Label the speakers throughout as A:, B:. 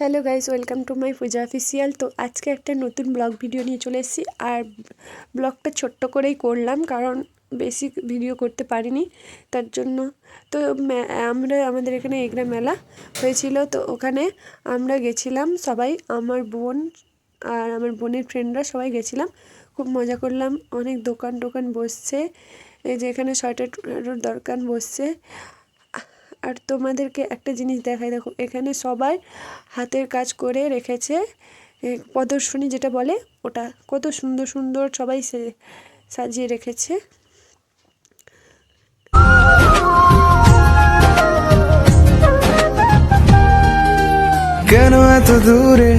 A: Hello guys welcome to my Puja official তো আজকে একটা নতুন ব্লগ ভিডিও নিয়ে চলে এসেছি। আর ব্লগটা ছোট্ট করেই করলাম, কারণ বেশি ভিডিও করতে পারিনি, তার জন্য। তো আমরা, আমাদের এখানে এগরা মেলা হয়েছিল, তো ওখানে আমরা গেছিলাম সবাই, আমার বোন আর আমার বোনের ফ্রেন্ডরা সবাই গেছিলাম। খুব মজা করলাম, অনেক দোকান টোকান বসছে, এই যে এখানে সোয়েটার দোকান বসছে। আর তোমাদেরকে একটা জিনিস দেখাই, দেখো, এখানে সবাই হাতের কাজ করে রেখেছে প্রদর্শনী যেটা বলে ওটা। কত সুন্দর সুন্দর সবাই সাজিয়ে রেখেছে।
B: কেন এত দূরে?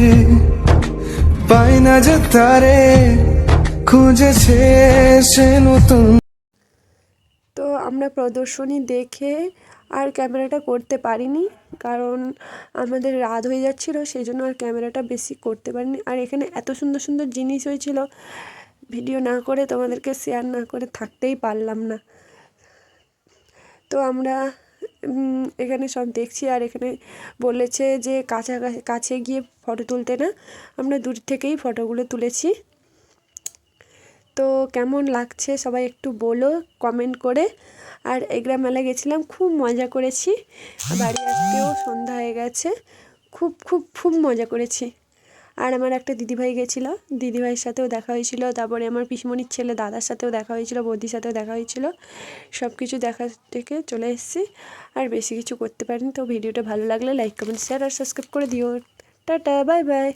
B: পাই না যে তারে খুঁজেছে সে নতুন
A: তো আমরা প্রদর্শনী দেখে আর ক্যামেরাটা করতে পারিনি, কারণ আমাদের রাত হয়ে যাচ্ছিল, সেই জন্য আর ক্যামেরাটা বেশি করতে পারিনি। আর এখানে এত সুন্দর সুন্দর জিনিস হয়েছিল, ভিডিও না করে তোমাদেরকে শেয়ার না করে থাকতেই পারলাম না। তো আমরা এখানে সব দেখছি, আর এখানে বলেছে যে কাছা কাছে গিয়ে ফটো তুলতে না, আমরা দূর থেকেই ফটোগুলো তুলেছি। তো কেমন লাগছে সবাই একটু বলো কমেন্ট করে। আর এগরা মেলা গেছিলাম, খুব মজা করেছি। বাড়ি আসতেও সন্ধ্যা হয়ে গেছে, খুব খুব খুব মজা করেছি। আর আমার একটা দিদিভাই গেছিল, দিদিভাইয়ের সাথেও দেখা হয়েছিল। তারপরে আমার পিসমণির ছেলে দাদার সাথেও দেখা হয়েছিল, বৌদির সাথেও দেখা হয়েছিল। সব কিছু দেখা থেকে চলে এসেছি। আর বেশি কিছু করতে পারিনি, তো ভিডিওটা ভালো লাগলে লাইক কমেন্ট শেয়ার আর সাবস্ক্রাইব করে দিও। Tata bye bye